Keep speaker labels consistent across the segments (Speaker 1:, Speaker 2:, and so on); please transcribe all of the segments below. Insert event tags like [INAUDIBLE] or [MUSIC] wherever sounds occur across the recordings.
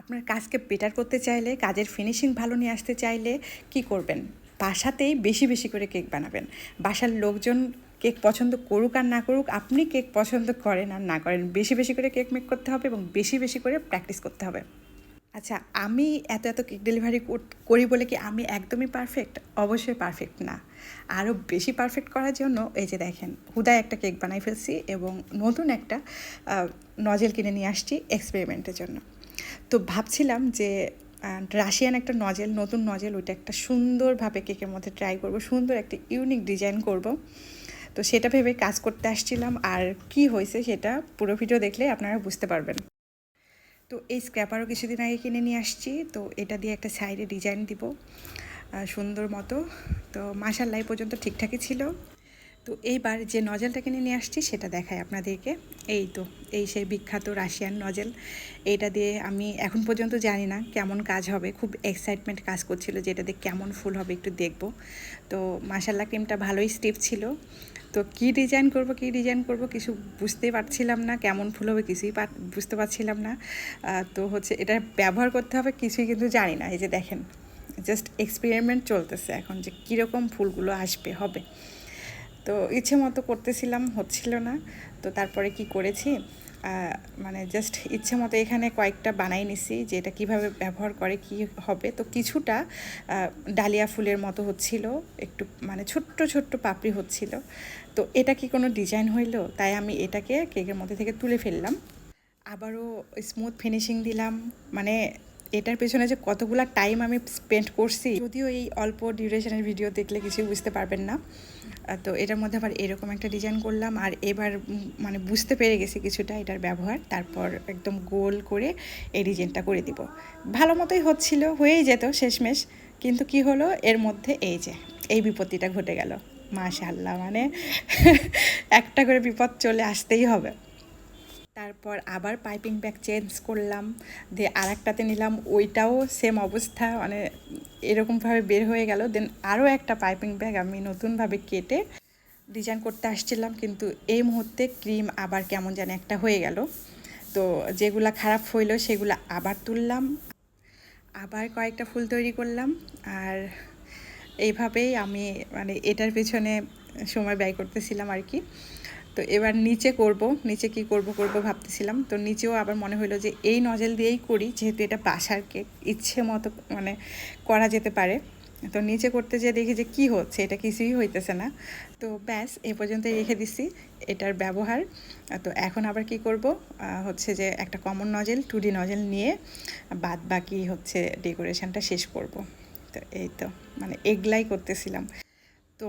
Speaker 1: আপনার কাজকে বেটার করতে চাইলে, কাজের ফিনিশিং ভালো নিয়ে আসতে চাইলে কি করবেন? বাসাতেই বেশি বেশি করে কেক বানাবেন। বাসার লোকজন কেক পছন্দ করুক আর না করুক, আপনি কেক পছন্দ করেন আর না করেন, বেশি বেশি করে কেক মেক করতে হবে এবং বেশি বেশি করে প্র্যাকটিস করতে হবে। আচ্ছা আমি এত এত কেক ডেলিভারি করি বলে কি আমি একদমই পারফেক্ট অবশ্যই পারফেক্ট না। আরও বেশি পারফেক্ট করার জন্য এই যে দেখেন, হুদায় একটা কেক বানাই ফেলছি এবং নতুন একটা নজেল কিনে নিয়ে আসছি এক্সপেরিমেন্টের জন্য। তো ভাবছিলাম যে রাশিয়ান একটা নজেল নতুন নজেল ওইটা একটা সুন্দরভাবে কেকের মধ্যে ট্রাই করব, সুন্দর একটা ইউনিক ডিজাইন করব। তো সেটা ভেবে কাজ করতে আসছিলাম, আর কি হয়েছে সেটা পুরো ভিডিও দেখলে আপনারা বুঝতে পারবেন। তো এই স্ক্র্যাপারও কিছুদিন আগে কিনে নিয়ে আসছি, তো এটা দিয়ে একটা সাইডে ডিজাইন দিব সুন্দর মতো। তো মাসাল্লাই পর্যন্ত ঠিকঠাকই ছিল। তো এইবার যে নজেলটা কিনে নিয়ে আসছি, সেটা দেখায় আপনাদেরকে। এই তো, এই সেই বিখ্যাত রাশিয়ান নজেল। এইটা দিয়ে আমি এখন পর্যন্ত জানি না কেমন কাজ হবে। খুব এক্সাইটমেন্ট কাজ করছিল যে এটা দিয়ে কেমন ফুল হবে একটু দেখব। তো মাসাল্লা ক্রিমটা ভালোই স্টিপ ছিল। তো কি ডিজাইন করব, কি ডিজাইন করব কিছু বুঝতেই পারছিলাম না। কেমন ফুল হবে কিছুই বুঝতে পারছিলাম না। তো হচ্ছে এটা ব্যবহার করতে হবে, কিছুই কিন্তু জানি না। এই যে দেখেন জাস্ট এক্সপেরিমেন্ট চলতেছে এখন যে কীরকম ফুলগুলো আসবে, হবে। তো ইচ্ছে মতো করতেছিলাম, হচ্ছিল না। তো তারপরে কি করেছি? মানে জাস্ট ইচ্ছে মতো এখানে কয়েকটা বানাই নিছি, যে এটা কীভাবে ব্যবহার করে, কি হবে। তো কিছুটা ডালিয়া ফুলের মতো হচ্ছিল, একটু মানে ছোট্ট ছোট্ট পাপড়ি হচ্ছিল। তো এটা কি কোনো ডিজাইন হইল? তাই আমি এটাকে কেকের মধ্যে থেকে তুলে ফেললাম। আবারও স্মুথ ফিনিশিং দিলাম। মানে এটার পেছনে যে কতগুলো টাইম আমি স্পেন্ড করছি, যদিও এই অল্প ডিউরেশনের ভিডিও দেখলে কিছুই বুঝতে পারবেন না। তো এটার মধ্যে আবার এরকম একটা ডিজাইন করলাম। আর এবার মানে বুঝতে পেরে গেছি কিছুটা এটার ব্যবহার। তারপর একদম গোল করে এই ডিজাইনটা করে দিব। ভালো মতোই হচ্ছিল, হয়েই যেত শেষমেশ। কিন্তু কি হলো? এর মধ্যে এই যে, এই বিপত্তিটা ঘটে গেল। মাশাল্লাহ মানে [LAUGHS] একটা করে বিপদ চলে আসতেই হবে। তারপর আবার পাইপিং ব্যাগ চেঞ্জ করলাম। দিয়ে আর একটাতে নিলাম, ওইটাও সেম অবস্থা মানে এরকমভাবে বের হয়ে গেল। দেন আরও একটা পাইপিং ব্যাগ আমি নতুনভাবে কেটে ডিজাইন করতে আসছিলাম, কিন্তু এই মুহূর্তে ক্রিম আবার কেমন যেন একটা হয়ে গেল। তো যেগুলা খারাপ হইল সেগুলো আবার তুললাম। আবার কয়েকটা ফুল তৈরি করলাম। আর এইভাবেই আমি মানে এটার পেছনে সময় ব্যয় করতেছিলাম আর কি। তো এবার নিচে করব, নিচে কি করব করব ভাবতেছিলাম। তো নিচেও আবার মনে হলো যে এই নজেল দিয়েই করি, যেহেতু এটা বাসার কেক ইচ্ছে মতো মানে করা যেতে পারে। তো নিচে করতে যেয়ে দেখি যে কি হচ্ছে, এটা কিছুই হইতেছে না। তো ব্যাস, এ পর্যন্ত রেখে দিছি, এটার ব্যবহার। তো এখন আবার কি করব? হচ্ছে যে একটা common nozzle two D nozzle নিয়ে বাদ বাকি হচ্ছে ডেকোরেশনটা শেষ করব। তো এই তো মানে এগলাই করতেছিলাম। তো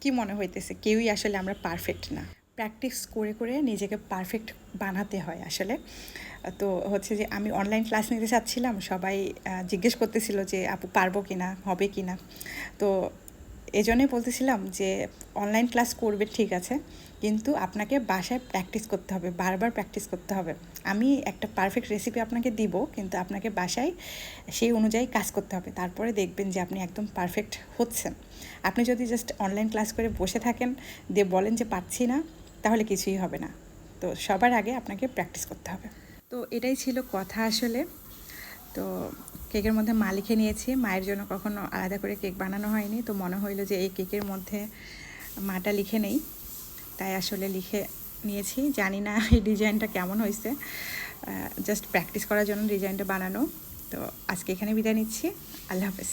Speaker 1: কি মনে হইতেছে, কেউই আসলে আমরা পারফেক্ট না। প্র্যাকটিস করে করে নিজেকে পারফেক্ট বানাতে হয় আসলে। তো হচ্ছে যে আমি অনলাইন ক্লাস নিতে চাচ্ছিলাম, সবাই জিজ্ঞেস করতেছিল যে, আপু, পারব কি না হবে কি না তো এই জন্যই বলতেছিলাম যে অনলাইন ক্লাস করবে ঠিক আছে, কিন্তু আপনাকে বাসায় প্র্যাকটিস করতে হবে, বারবার প্র্যাকটিস করতে হবে। আমি একটা পারফেক্ট রেসিপি আপনাকে দিব, কিন্তু আপনাকে বাসায় সেই অনুযায়ী কাজ করতে হবে। তারপরে দেখবেন যে আপনি একদম পারফেক্ট হচ্ছেন। আপনি যদি জাস্ট অনলাইন ক্লাস করে বসে থাকেন, দিয়ে বলেন যে, পারছি না। তাহলে কিছুই হবে না। তো সবার আগে আপনাকে প্র্যাকটিস করতে হবে। তো এটাই ছিল কথা আসলে। তো কেকের মধ্যে মা লিখে নিয়েছি। মায়ের জন্য কখনো আলাদা করে কেক বানানো হয়নি। তো মনে হইল যে এই কেকের মধ্যে মাটা লিখে নেই। তাই আসলে লিখে নিয়েছি। জানি না এই ডিজাইনটা কেমন হয়েছে জাস্ট প্র্যাকটিস করার জন্য ডিজাইনটা বানানো। তো আজকে এখানে বিদায় নিচ্ছি। আল্লাহ হাফেজ।